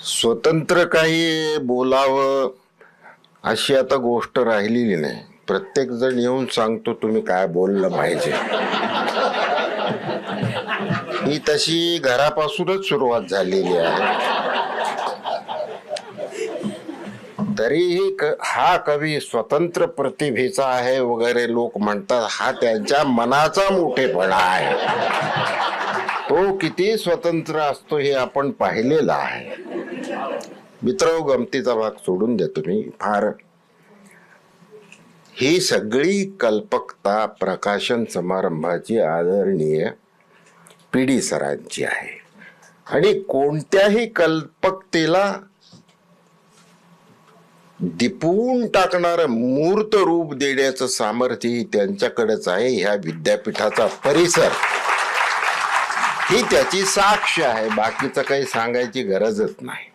स्वतंत्र काही बोलावं अशी आता गोष्ट राहिलेली नाही. प्रत्येक जण येऊन सांगतो तुम्ही काय बोललं पाहिजे. ही तशी घरापासूनच सुरुवात झालेली आहे. तरीही हा कवी स्वतंत्र प्रतिभेचा आहे वगैरे लोक म्हणतात हा त्यांच्या मनाचा मोठेपणा आहे. तो किती स्वतंत्र असतो हे आपण पाहिलेलं आहे. मित्र गमतीचा भाग सोडून द्या तुम्ही. फार ही सगळी कल्पकता प्रकाशन समारंभाची आदरणीय पिढी सरांची आहे. आणि कोणत्याही कल्पकतेला दिपवून टाकणारं मूर्त रूप देण्याचं सामर्थ्य त्यांच्याकडेच आहे. ह्या विद्यापीठाचा परिसर. ही त्याची साक्ष आहे. बाकीचं काही सांगायची गरजच नाही.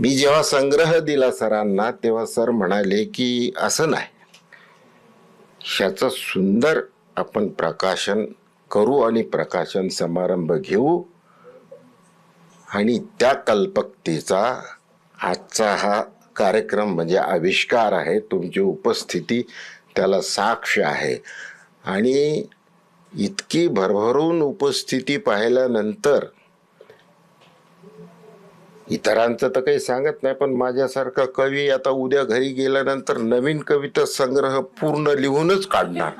मी जेव्हा संग्रह दिला सरांना तेव्हा सर म्हणाले की असं नाही. ह्याचं सुंदर आपण प्रकाशन करू आणि प्रकाशन समारंभ घेऊ. आणि त्या कल्पकतेचा आजचा हा कार्यक्रम म्हणजे आविष्कार आहे. तुमची उपस्थिती त्याला साक्ष आहे. आणि इतकी भरभरून उपस्थिती पाहिल्यानंतर इतरांचं तर काही सांगत नाही पण माझ्यासारखा कवी आता उद्या घरी गेल्यानंतर नवीन कविता संग्रह पूर्ण लिहूनच काढणार.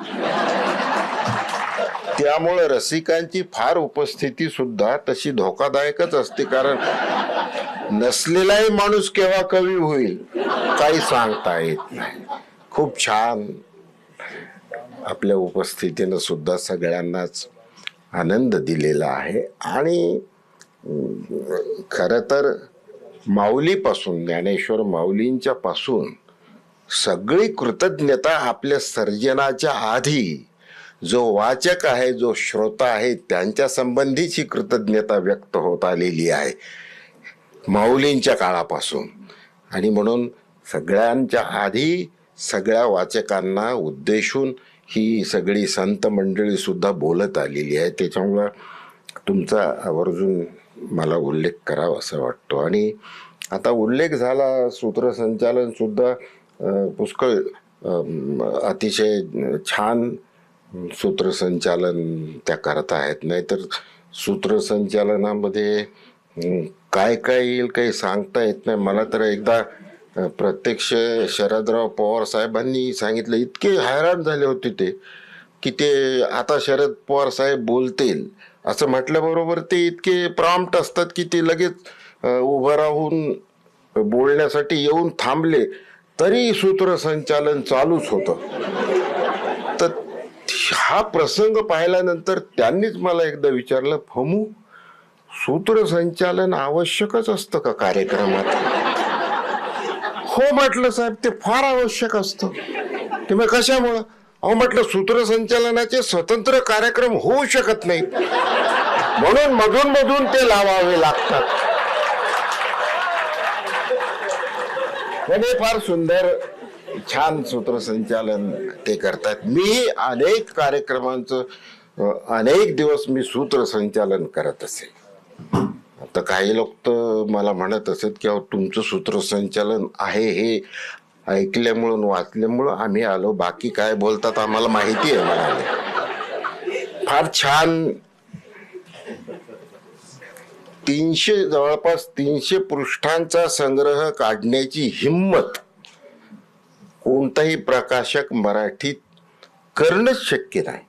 त्यामुळे रसिकांची फार उपस्थिती सुद्धा तशी धोकादायकच असते कारण नसलेलाही माणूस केव्हा कवी होईल काही सांगता येत नाही. खूप छान आपल्या उपस्थितीनं सुद्धा सगळ्यांनाच आनंद दिलेला आहे. आणि खरं तर माऊलीपासून ज्ञानेश्वर माऊलींच्या पासून सगळी कृतज्ञता आपल्या सर्जनाच्या आधी जो वाचक आहे जो श्रोता आहे त्यांच्या संबंधीची कृतज्ञता व्यक्त होत आलेली आहे माऊलींच्या काळापासून. आणि म्हणून सगळ्यांच्या आधी सगळ्या वाचकांना उद्देशून ही सगळी संत मंडळी सुद्धा बोलत आलेली आहे. त्याच्यामुळं तुमचा आवर्जून मला उल्लेख करावा असं वाटतो. आणि आता उल्लेख झाला सूत्रसंचालन सुद्धा पुष्कळ अतिशय छान सूत्रसंचालन त्या करत आहेत. नाहीतर सूत्रसंचालनामध्ये काय काय येईल काही सांगता येत नाही. मला तर एकदा प्रत्यक्ष शरदराव पवार साहेबांनी सांगितलं इतके हैराण झाले होते ते की ते आता शरद पवार साहेब बोलतील. असं म्हटल्याबरोबर ते इतके प्रॉम्प्ट असतात की ते लगेच उभं राहून बोलण्यासाठी येऊन थांबले तरी सूत्रसंचालन चालूच होतं. तर हा प्रसंग पाहिल्यानंतर त्यांनीच मला एकदा विचारलं फमू सूत्रसंचालन आवश्यकच असतं का कार्यक्रमात? हो म्हटलं साहेब ते फार आवश्यक असतं. तुम्ही कशामुळं? अहो म्हटलं सूत्रसंचालनाचे स्वतंत्र कार्यक्रम होऊ शकत नाहीत. म्हणून मधून मधून ते लावावे लागतात. म्हणजे फार सुंदर छान सूत्रसंचालन ते करतात. मी अनेक कार्यक्रमांचं अनेक दिवस मी सूत्रसंचालन करत असे. आता काही लोक तर मला म्हणत असत की तुमचं सूत्रसंचालन आहे हे ऐकल्यामुळं वाचल्यामुळं आम्ही आलो. बाकी काय बोलतात आम्हाला माहिती आहे म्हणाले. फार छान. तीनशे जवळपास तीनशे पृष्ठांचा संग्रह काढण्याची हिंमत कोणताही प्रकाशक मराठीत करणंच शक्य नाही.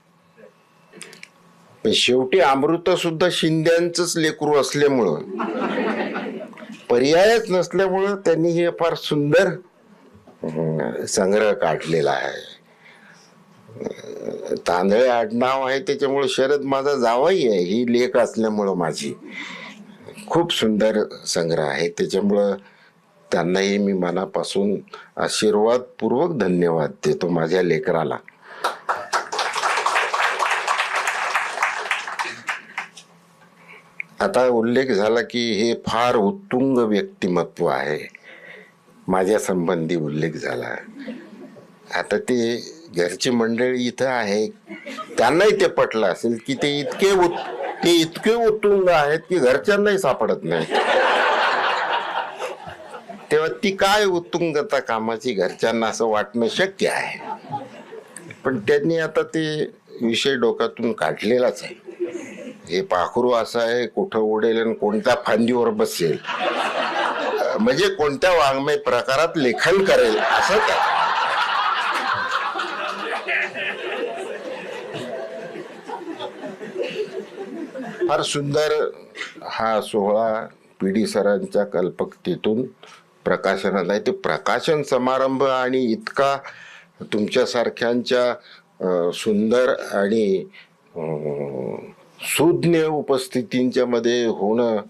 पण शेवटी अमृत सुद्धा शिंद्यांच लेकरू असल्यामुळं. पर्यायच नसल्यामुळं त्यांनी हे फार सुंदर संग्रह काढलेला आहे. तांदळे आडनाव आहे त्याच्यामुळे शरद माझा जावाही आहे ही लेख असल्यामुळं माझी. खूप सुंदर संग्रह आहे त्याच्यामुळं त्यांनाही मी मनापासून आशीर्वादपूर्वक धन्यवाद देतो माझ्या लेकराला. आता उल्लेख झाला की हे फार उत्तुंग व्यक्तिमत्व आहे. माझ्या संबंधी उल्लेख झाला. आता ते घरची मंडळी इथं आहे. त्यांनाही ते पटलं असेल की ते इतके उत ते इतके उत्तुंग आहेत की घरच्यांनाही सापडत नाही. तेव्हा ती काय उत्तुंगता कामाची घरच्यांना असं वाटणं शक्य आहे? पण त्यांनी आता ते विषय डोक्यातून काढलेलाच आहे. हे पाखरू असं आहे कुठं उडेल आणि कोणत्या फांदीवर बसेल. म्हणजे कोणत्या वाङ्मय प्रकारात लेखन करेल असं काय फार सुंदर हा सोहळा पी डी सरांच्या कल्पकतेतून प्रकाशनात आहे. ते प्रकाशन समारंभ आणि इतका तुमच्यासारख्यांच्या सुंदर आणि सुज्ञ उपस्थितींच्या मध्ये होणं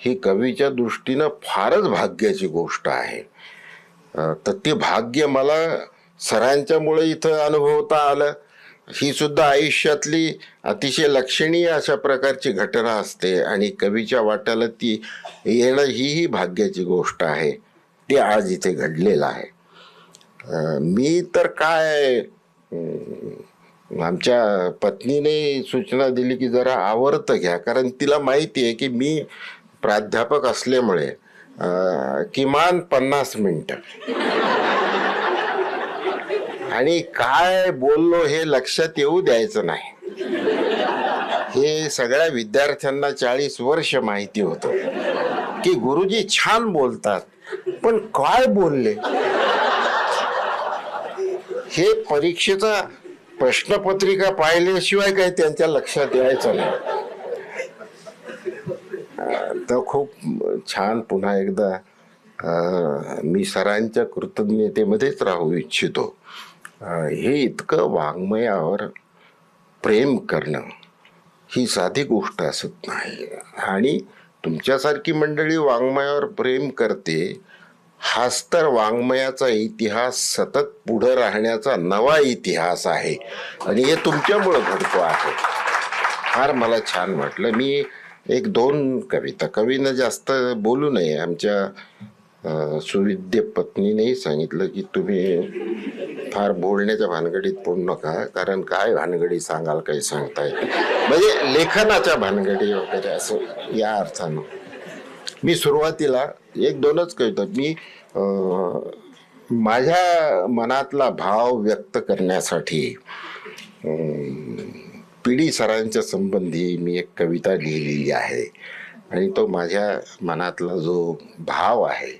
ही कवीच्या दृष्टीनं फारच भाग्याची गोष्ट आहे. तर ते भाग्य मला सरांच्यामुळे इथं अनुभवता आलं. ही सुद्धा आयुष्यातली अतिशय लक्षणीय अशा प्रकारची घटना असते आणि कवीच्या वाट्याला ती येणं हीही भाग्याची गोष्ट आहे. ते आज इथे घडलेलं आहे. मी तर काय आमच्या पत्नीने सूचना दिली की जरा आवर्त घ्या कारण तिला माहिती आहे की मी प्राध्यापक असल्यामुळे किमान पन्नास मिनटं. आणि काय बोललो हे लक्षात येऊ द्यायचं नाही. हे सगळ्या विद्यार्थ्यांना चाळीस वर्ष माहिती होतं. की गुरुजी छान बोलतात पण काय बोलले? हे परीक्षेचा प्रश्नपत्रिका पाहिल्याशिवाय काही त्यांच्या लक्षात यायचं नाही. तर खूप छान पुन्हा एकदा मी सरांच्या कृतज्ञतेमध्येच राहू इच्छितो. हे इतकं वाङ्मयावर प्रेम करणं ही साधी गोष्ट असत नाही. आणि तुमच्यासारखी मंडळी वाङ्मयावर प्रेम करते हाच तर वाङ्मयाचा इतिहास सतत पुढं राहण्याचा नवा इतिहास आहे. आणि हे तुमच्यामुळं घडतो आहे. फार मला छान वाटलं. मी एक दोन कविता कवीनं जास्त बोलू नये. आमच्या सुविद्य पत्नीनेही सांगितलं की तुम्ही फार बोलण्याच्या भानगडीत पडू नका. कारण काय भानगडी सांगाल काही सांगता म्हणजे लेखनाच्या भानगडी वगैरे असं या अर्थानं. मी सुरुवातीला एक दोनच कविता मी माझ्या मनातला भाव व्यक्त करण्यासाठी पिढी सरांच्या संबंधी मी एक कविता लिहिलेली आहे. आणि तो माझ्या मनातला जो भाव आहे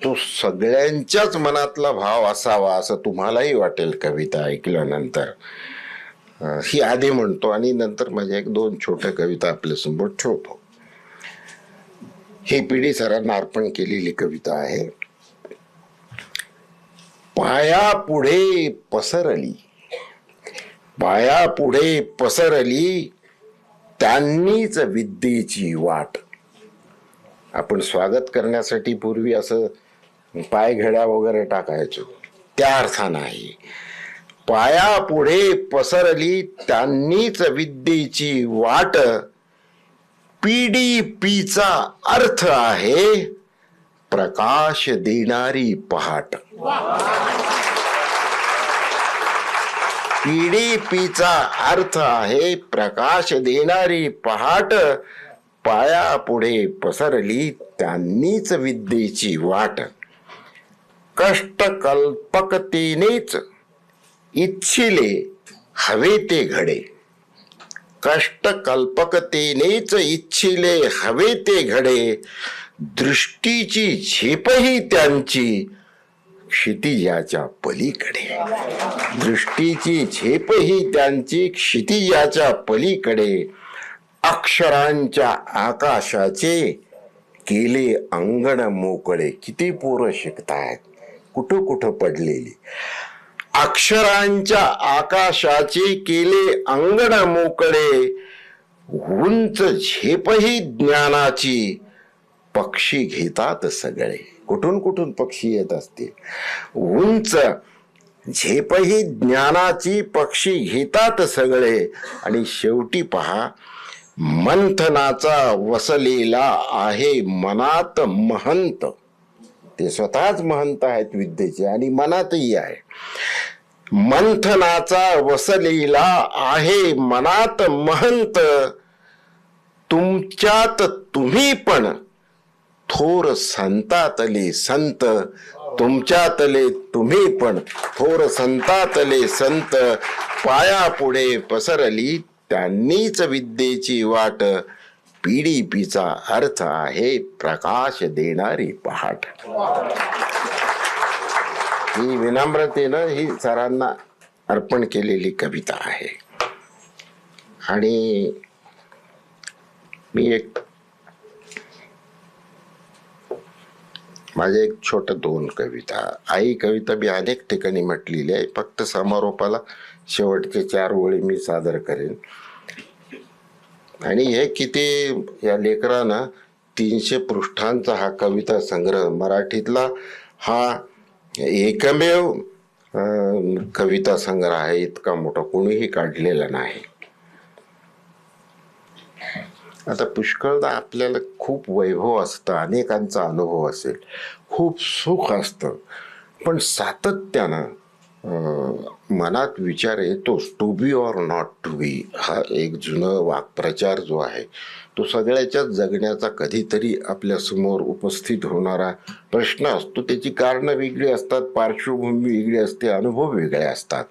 तो सगळ्यांच्याच मनातला भाव असावा असं तुम्हालाही वाटेल कविता ऐकल्यानंतर. ही आधी म्हणतो आणि नंतर माझ्या एक दोन छोट्या कविता आपल्यासमोर ठेवतो. ही पिढी सरांना अर्पण केलेली कविता आहे. पाया पुढे पसरली. पाया पुढे पसरली त्यांनीच विद्येची वाट. आपण स्वागत करण्यासाठी पूर्वी असं पायघड्या वगैरे टाकायचो. त्या अर्थानं आहे पाया पुढे पसरली त्यांनीच विद्येची वाट पीडीपीचा अर्थ आहे प्रकाश देणारी पहाट. पीडीपीचा अर्थ आहे प्रकाश देणारी पहाट. पाया पुढे पसरली त्यांनीच विद्येची वाट. कष्ट कल्पकतेनेच इच्छिले हवे ते घडे. कष्ट कल्पकतेनेच इच्छिले हवे ते घडे. दृष्टीची झेपही त्यांची क्षितिजाच्या पलीकडे. दृष्टीची झेपही त्यांची क्षितिजाच्या पलीकडे. अक्षरांच्या आकाशाचे केले अंगण मोकळे. किती पोरं शिकतायत. कुठं कुठं पडलेली. अक्षरांच्या आकाशाचे केले अंगण मोकळे उंच झेपही ज्ञानाची पक्षी घेतात सगळे. कुठून कुठून पक्षी येत असतील? उंच झेपही ज्ञानाची पक्षी घेतात सगळे. आणि शेवटी पहा मंथनाचा वसलेला आहे मनात महंत. ते स्वतःच महंत आहेत विद्येचे आणि मनातही आहे. मंथनाचा वसलेला आहे मनात महंत. तुमच्यात तुम्ही पण थोर संतातले संत. तुमच्यातले तुम्ही पण थोर संतातले संत. पाया पुढे पसरली त्यांनीच विद्येची वाट. पीडीपीचा अर्थ आहे प्रकाश देणारी पहाट. ही विनम्रतेनं ही सरांना अर्पण केलेली कविता आहे. आणि मी एक माझे एक छोट दोन कविता. आई कविता मी अनेक ठिकाणी म्हटलेली आहे. फक्त समारोपाला शेवटचे चार ओळी मी सादर करेन. आणि हे किती या लेकरानं तीनशे पृष्ठांचा हा कविता संग्रह मराठीतला हा एकमेव कविता संग्रह आहे. इतका मोठा कोणीही काढलेला नाही. आता पुष्कळदा आपल्याला खूप वैभव असतं अनेकांचा अनुभव असेल. खूप सुख असतं. पण सातत्यानं मनात विचार येतोच to be or not to be हा एक जुनं वाक्प्रचार जो आहे तो सगळ्याच्याच जगण्याचा कधीतरी आपल्यासमोर उपस्थित होणारा प्रश्न असतो. त्याची कारणं वेगळी असतात पार्श्वभूमी वेगळी असते अनुभव वेगळे असतात.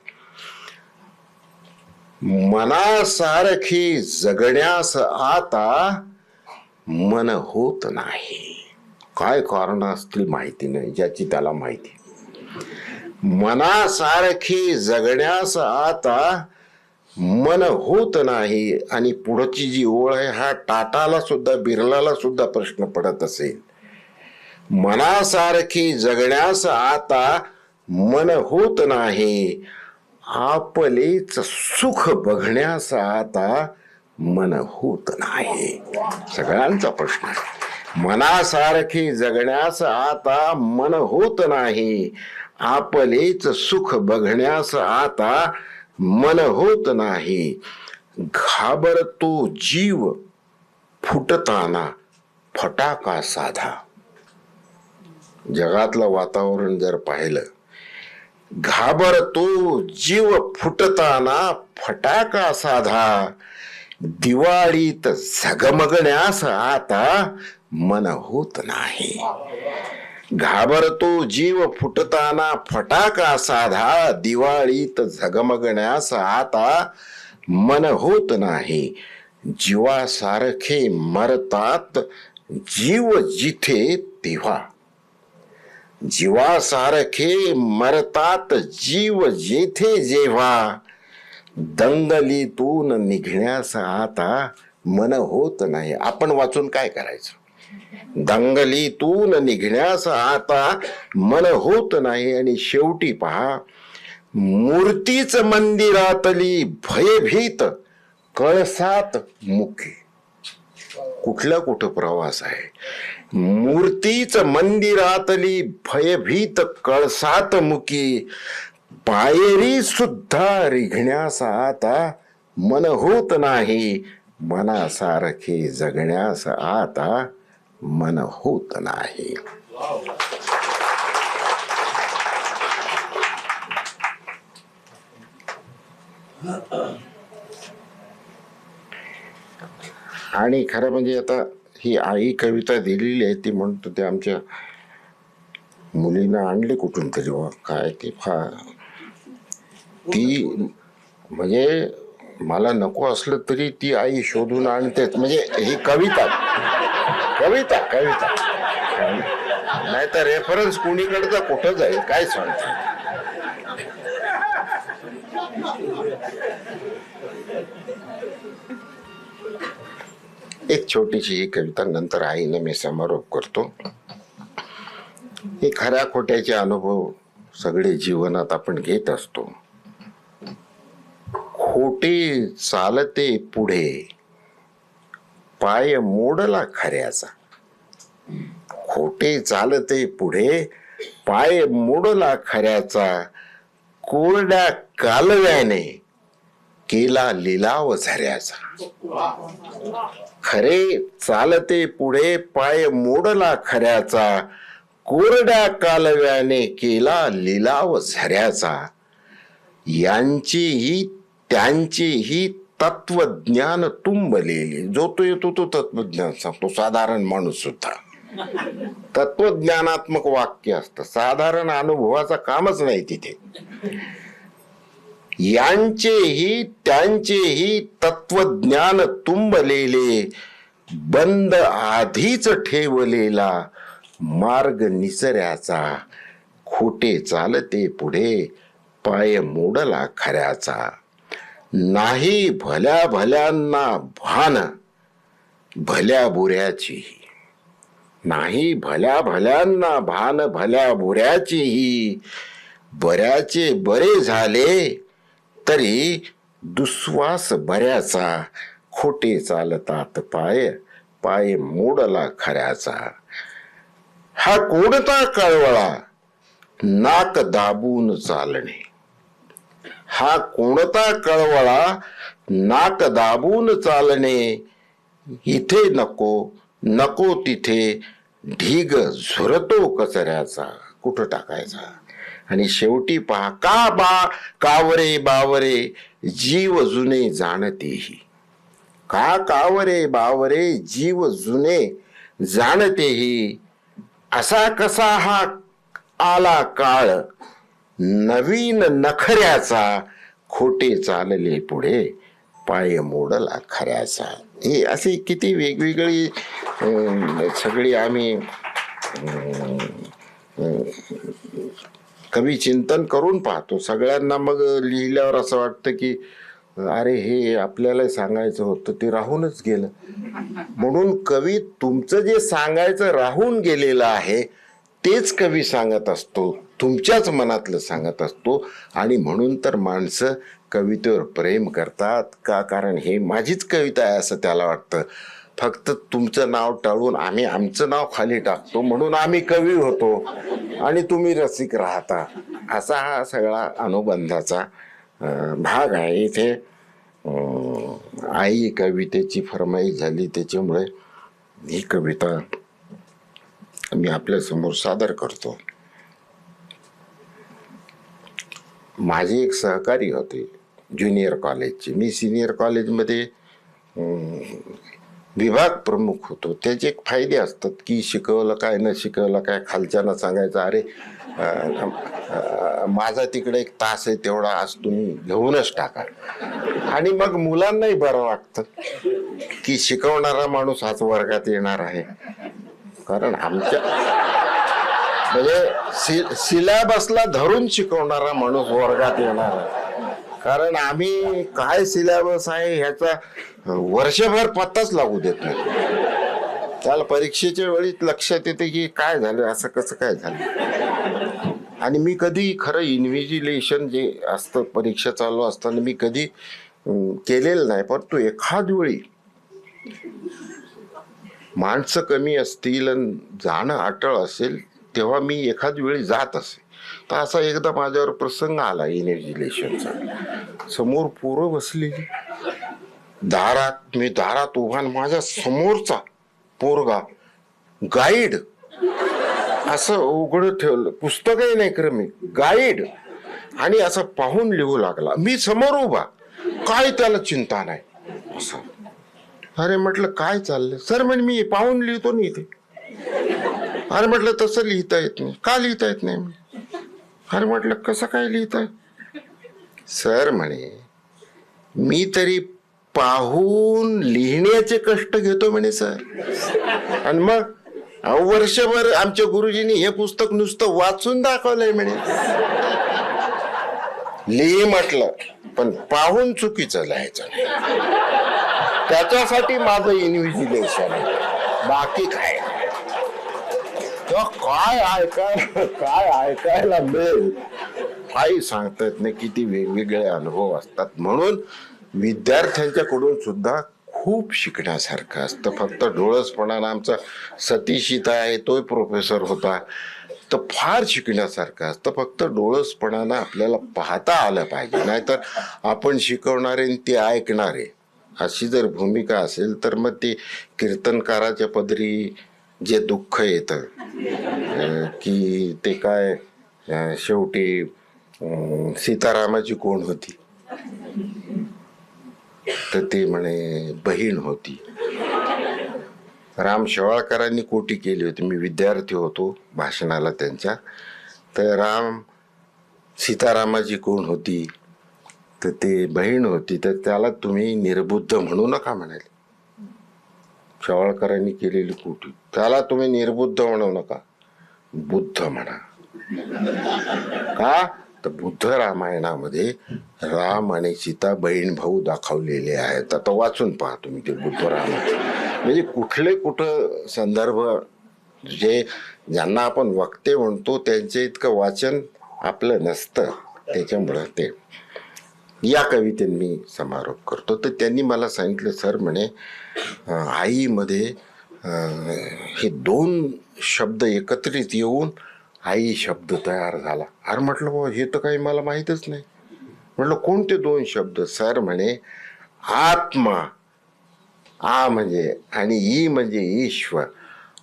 मनासारखी जगण्यास आता मन होत नाही. काय कारण असतील माहिती नाही ज्याची त्याला माहिती मनासारखी जगण्यास आता मन होत नाही आणि पुढची जी ओळ आहे हा टाटाला सुद्धा बिर्लाला सुद्धा प्रश्न पडत असेल. मनासारखी जगण्यास आता मन होत नाही. आपलेच सुख बघण्यास आता मन होत नाही. सगळ्यांचा प्रश्न आहे. मनासारखी जगण्यास आता मन होत नाही. आपलेच सुख बघण्यास आता मन होत नाही. घाबरतो जीव फुटताना फटाका साधा. जगातलं वातावरण जर पाहिलं घाबरतो जीव फुटताना फटाका साधा. दिवाळीत झगमगण्यास आता मन होत नाही. घाबरतो जीव फुटताना फटाका साधा दिवाळीत झगमगण्यास आता मन होत नाही. जीवासारखे मरतात जीव जिथे तेव्हा. जीवासारखे मरतात जीव जेथे जेव्हा. दंगलीतून निघण्यास आता मन होत नाही. आपण वाचून काय करायचं? दंगलीतून निघण्यास आता मन होत नाही. आणि शेवटी पहा मूर्तीच मंदिरातली भयभीत कळसात मुखी. कुठला कुठं प्रवास आहे? मूर्तीच मंदिरातली भयभीत कळसात मुकी पायरी सुद्धा रिघण्यास आता मन होत नाही. मनासारखे जगण्यास आता मन होत नाही आणि खरं म्हणजे आता ही आई कविता दिलेली आहे ती म्हणतो ते आमच्या मुलीनं आणली कुठून तरी बुवा. काय ते फार ती म्हणजे मला नको असलं तरी ती आई शोधून आणतेच म्हणजे ही कविता कविता कविता. नाही तर रेफरन्स कुणीकडचा कुठं जाईल? काय सांगता? एक छोटीशी ही कविता नंतर आईने मी समारोप करतो. हे खऱ्या खोट्याचे अनुभव सगळे जीवनात आपण घेत असतो. खोटे चालते पुढे. पाय मोडला खऱ्याचा. खोटे चालते पुढे पाय मोडला खऱ्याचा. कोरड्या कालव्याने केला लिलाव झऱ्याचा. खरे चालते पुढे पाय मोडला खऱ्याचा. कोरड्या कालव्याने केला लिलाव झऱ्याचा. यांचीही त्यांचीही तत्वज्ञान तुंबलेले. जो तो येतो तो तत्वज्ञान सांगतो. साधारण माणूस सुद्धा. तत्वज्ञानात्मक वाक्य असतं. साधारण अनुभवाचा कामच नाही तिथे. यांचेही त्यांचेही तत्वज्ञान तुंबलेले बंद आधीच ठेवलेला मार्ग निसऱ्याचा. खोटे चालते पुढे पाय मोडला खऱ्याचा. नाही भल्या भल्यांना भान भल्या बुऱ्याचीही नाही भल्या भल्यांना भान भल्या बुऱ्याचीही बऱ्याचे बरे झाले तरी दुस्वास बऱ्याचा. खोटे चालतात पाय पाय मोडला खऱ्याचा. हा कोणता कळवळा? नाक दाबून चालणे. हा कोणता कळवळा नाक दाबून चालणे? इथे नको नको तिथे. ढीग झुरतो कचऱ्याचा कुठं टाकायचा? आणि शेवटी पहा का बा कावरे बावरे जीव जुने जाणतेही. का कावरे बावरे जीव जुने जाणतेही? असा कसा हा आला काळ? नवीन नखऱ्याचा खोटे चालले पुढे पाय मोडला खऱ्याचा. हे असे किती वेगवेगळी सगळी आम्ही कवी चिंतन करून पाहतो. सगळ्यांना मग लिहिल्यावर असं वाटतं की अरे हे आपल्याला सांगायचं होतं ते राहूनच गेलं. म्हणून कवी तुमचं जे सांगायचं राहून गेलेलं आहे तेच कवी सांगत असतो. तुमच्याच मनातलं सांगत असतो. आणि म्हणून तर माणसं कवितेवर प्रेम करतात का? कारण हे माझीच कविता आहे असं त्याला वाटतं. फक्त तुमचं नाव टाळून आम्ही आमचं नाव खाली टाकतो. म्हणून आम्ही कवी होतो. आणि तुम्ही रसिक राहता. असा हा सगळा अनुबंधाचा भाग आहे. इथे आई कवितेची फरमाई झाली. त्याच्यामुळे ही कविता मी आपल्यासमोर सादर करतो. माझे एक सहकारी होते ज्युनियर कॉलेजचे मी सिनियर कॉलेजमध्ये विभाग प्रमुख होतो. त्याचे एक फायदे असतात की शिकवलं काय न शिकवलं काय खालच्यानं सांगायचं अरे माझा तिकडे एक तास आहे तेवढा आज तुम्ही घेऊनच टाका. आणि मग मुलांनाही बरं वाटतं की शिकवणारा माणूस हाच वर्गात येणार आहे. कारण आमच्या म्हणजे सि- सिलॅबसला धरून शिकवणारा माणूस वर्गात येणार कारण आम्ही काय सिलॅबस आहे ह्याचा वर्षभर पत्ताच लागू देत नाही. त्याला परीक्षेच्या वेळी लक्षात येते की काय झालं असं कसं काय झालं. आणि मी कधी खरं इन्व्हिजिलेशन जे असतं परीक्षा चालू असताना मी कधी केलेलं नाही परंतु एखाद वेळी माणसं कमी असतील आणि जाणं अटळ असेल तेव्हा मी एखाद वेळी जात असे. तर असा एकदा माझ्यावर प्रसंग आला इनर्जिलेशनचा समोर पोरं बसलेली. दारात मी दारात उभा माझ्या समोरचा पोरगा गाईड असं उघड ठेवलं. पुस्तकही नाही खरं मी. गाईड आणि असं पाहून लिहू लागला. मी समोर उभा. काय त्याला चिंता नाही? असं. अरे म्हटलं काय चाललंय? सर म्हणजे मी पाहून लिहितो ना इथे. अरे म्हटलं तसं लिहिता येत नाही. का लिहिता येत नाही? म्हणे. अरे म्हटलं कसं काय लिहिताय सर म्हणे मी तरी पाहून लिहिण्याचे कष्ट घेतो म्हणे सर. आणि मग वर्षभर आमच्या गुरुजींनी हे पुस्तक नुसतं वाचून दाखवलंय म्हणे. लिही म्हटलं पण पाहून चुकीचं लिहायचं त्याच्यासाठी माझं इन्व्हिजिलेशन आहे बाकी काय? काय ऐकाय काय ऐकायला मिळेल? काही सांगता येत नाही किती वेगवेगळे अनुभव असतात. म्हणून विद्यार्थ्यांच्याकडून सुद्धा खूप शिकण्यासारखं असतं. फक्त डोळसपणानं आमचा सतीशिता आहे तोही प्रोफेसर होता. तर फार शिकण्यासारखं असतं. फक्त डोळसपणानं आपल्याला पाहता आलं पाहिजे. नाहीतर आपण शिकवणारे आणि ते ऐकणारे अशी जर भूमिका असेल तर मग ती कीर्तनकाराच्या पदरी जे दुःख येतं की ते काय शेवटी सीतारामाची कोण होती? तर ते म्हणे बहीण होती. राम शेवाळकरांनी कोटी केली होती. मी विद्यार्थी होतो भाषणाला त्यांच्या. तर राम सीतारामाची कोण होती? तर ते बहीण होती. तर त्याला तुम्ही निर्बुद्ध म्हणू नका म्हणाले. शेवाळकरांनी केलेली कोटी. त्याला तुम्ही निर्बुद्ध म्हणू नका. बुद्ध म्हणा. का? तर बुद्ध रामायणामध्ये राम आणि सीता बहीण भाऊ दाखवलेले आहेत. आता वाचून पहा तुम्ही ते बुद्ध रामायण म्हणजे कुठले कुठं संदर्भ जे ज्यांना आपण वक्ते म्हणतो त्यांचे इतकं वाचन आपलं नसतं. त्याच्यामुळं ते. या कवितेने मी समारोप करतो. तर त्यांनी मला सांगितलं सर म्हणे आईमध्ये हे दोन शब्द एकत्रित येऊन आई शब्द तयार झाला. अरे म्हटलं बाबा हे तर काही मला माहीतच नाही. म्हटलं कोणते दोन शब्द? सर म्हणे आत्मा. आ म्हणजे आणि ई म्हणजे ईश्वर.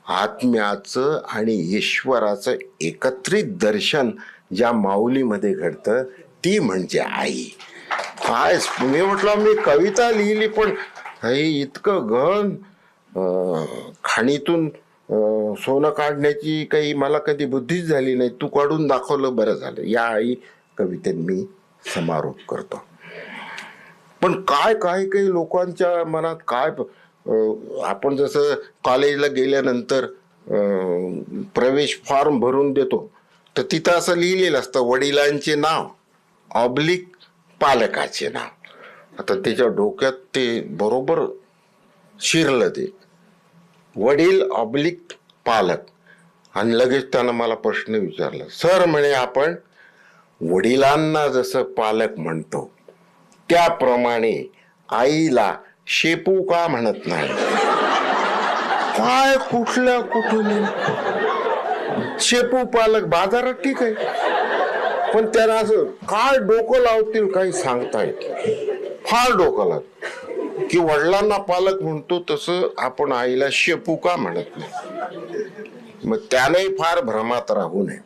आत्म्याचं आणि ईश्वराचं एकत्रित दर्शन ज्या माऊलीमध्ये घडतं ती म्हणजे आई. काय मी म्हटलं मी कविता लिहिली पण हे इतकं गहन खाणीतून सोनं काढण्याची काही मला कधी बुद्धीच झाली नाही. तू काढून दाखवलं बरं झालं. या आई कवितेत मी समारोप करतो. पण काय काय काही लोकांच्या मनात काय आपण जसं कॉलेजला गेल्यानंतर प्रवेश फॉर्म भरून देतो तर तिथं असं लिहिलेलं असतं वडिलांचे नाव ऑब्लिक पालकाचे नाव. आता त्याच्या डोक्यात ते बरोबर शिरलं ते. वडील ऑब्लिक पालक. आणि लगेच त्यानं मला प्रश्न विचारला सर म्हणे आपण वडिलांना जसं पालक म्हणतो त्याप्रमाणे आईला शेपू का म्हणत नाही? काय कुठलं कुठून? शेपू पालक बाजारात ठीक आहे. पण त्यांना असं काय डोकं लावतील काही सांगता येत फार डोकं लावत की वडिलांना पालक म्हणतो तसं आपण आईला शेपू का म्हणत नाही. मग त्यालाही फार भ्रमात राहू नये.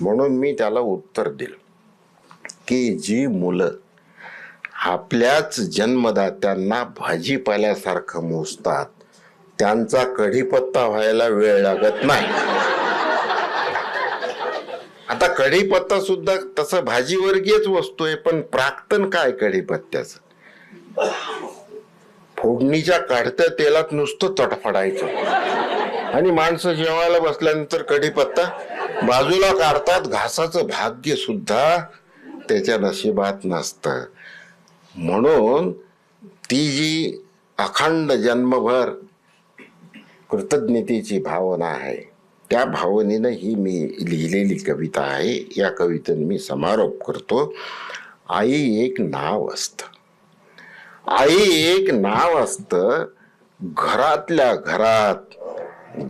म्हणून मी त्याला उत्तर दिलं की जी मुलं आपल्याच जन्मदात्यांना भाजीपाल्यासारखं मोजतात त्यांचा कढीपत्ता व्हायला वेळ लागत नाही. आता कढीपत्ता सुद्धा तसं भाजीवर्गीयच वस्तू आहे पण प्राक्तन काय कढीपत्त्याचं? फोडणीच्या काढत्या तेलात नुसतं तडफडायचं. आणि माणसं जेवायला बसल्यानंतर कढीपत्ता बाजूला काढतात घासाचं भाग्य सुद्धा त्याच्या नशिबात नसतं. म्हणून ती जी अखंड जन्मभर कृतज्ञतेची भावना आहे त्या भावनेनं ही मी लिहिलेली कविता आहे. या कवितेनं मी समारोप करतो. आई एक नाव असतं. आई एक नाव असतं. घरातल्या घरात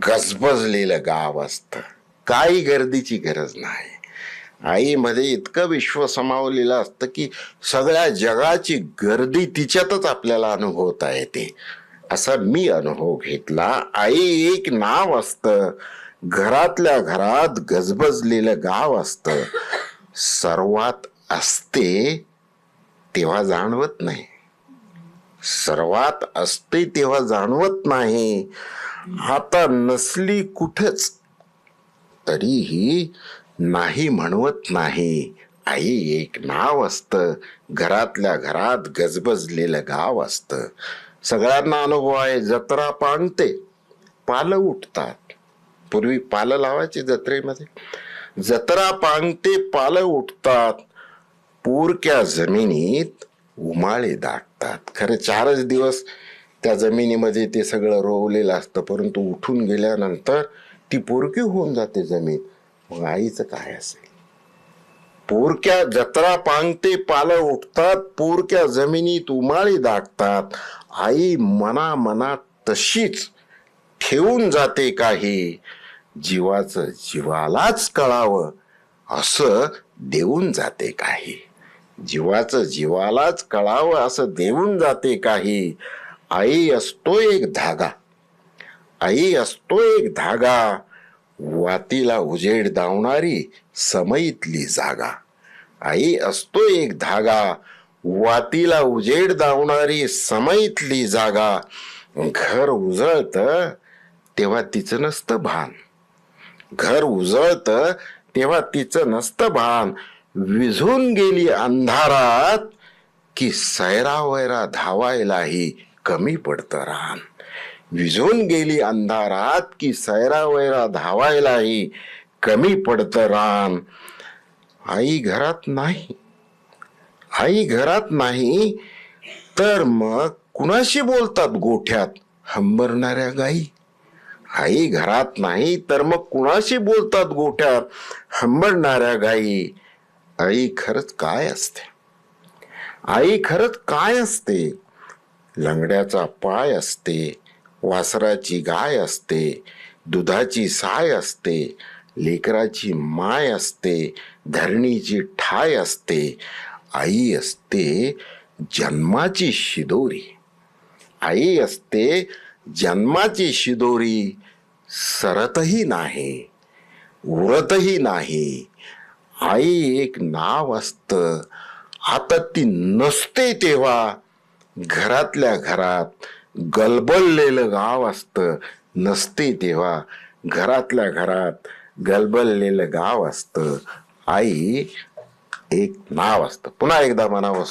गजबजलेलं गाव असतं. काही गर्दीची गरज नाही. आईमध्ये इतकं विश्व समावलेलं असतं की सगळ्या जगाची गर्दी तिच्यातच आपल्याला अनुभवता येते. असा मी अनुभव घेतला. आई एक नाव असतं. घरातल्या घरात गजबजलेलं गाव असतं. सर्वात असते तेव्हा जाणवत नाही. सर्वात असते तेव्हा जाणवत नाही. आता नसली कुठच तरीही नाही म्हणवत नाही. आई एक नाव असतं. घरातल्या घरात गजबजलेलं गाव असतं. सगळ्यांना अनुभव आहे जत्रा पांगते. पालं उठतात. पूर्वी पालं लावायची जत्रेमध्ये? जत्रा पांगते पालं उठतात पोरक्या जमिनीत उमाळे दाटतात. खरे चारच दिवस त्या जमिनीमध्ये ते सगळं रोवलेलं असतं परंतु उठून गेल्यानंतर ती पोरकी होऊन जाते जमीन. मग आईचं काय असेल? पोरक्या जत्रा पांगते पालं उठतात पोरक्या जमिनीत उमाळी दाटतात. आई मना मनात तशीच ठेवून जाते काही. जीवाचं जीवालाच कळावं असं देऊन जाते काही. जीवाचं जीवालाच कळावं असं देऊन जाते काही. आई असतो एक धागा. आई असतो एक धागा. वातीला उजेड दावणारी समईतली जागा. आई असतो एक धागा. वातीला उजेड दावणारी समईतली जागा. घर उजळत तेव्हा तिचं नसतं भान. घर उजळत तेव्हा तिचं नसतं भान. विझून गेली अंधारात की सैरावैरा धावायलाही कमी पडतं रान. विझून गेली अंधारात की सैरावैरा धावायलाही कमी पडतं रान. आई घरात नाही. आई घरात नाही तर मग कुणाशी बोलतात गोठ्यात? हंबरणाऱ्या गाई? आई घरात नाही तर मग कुणाशी बोलतात गोठ्यात? हंबडणाऱ्या गाई. आई खरंच काय असते? आई खरंच काय असते? लंगड्याचा पाय असते वासराची गाय असते दुधाची साय असते लेकराची माय असते धरणीची ठाय असते. आई असते जन्माची शिदोरी. आई असते जन्माची शिदोरी. सरतही नाही उरतही नाही. आई एक नाव असतं. आता ती नसते तेव्हा घरातल्या घरात गलबललेलं गाव असतं. नसते तेव्हा घरातल्या घरात गलबललेलं गाव असतं. आई एक नाव असतं. पुन्हा एकदा मनापासून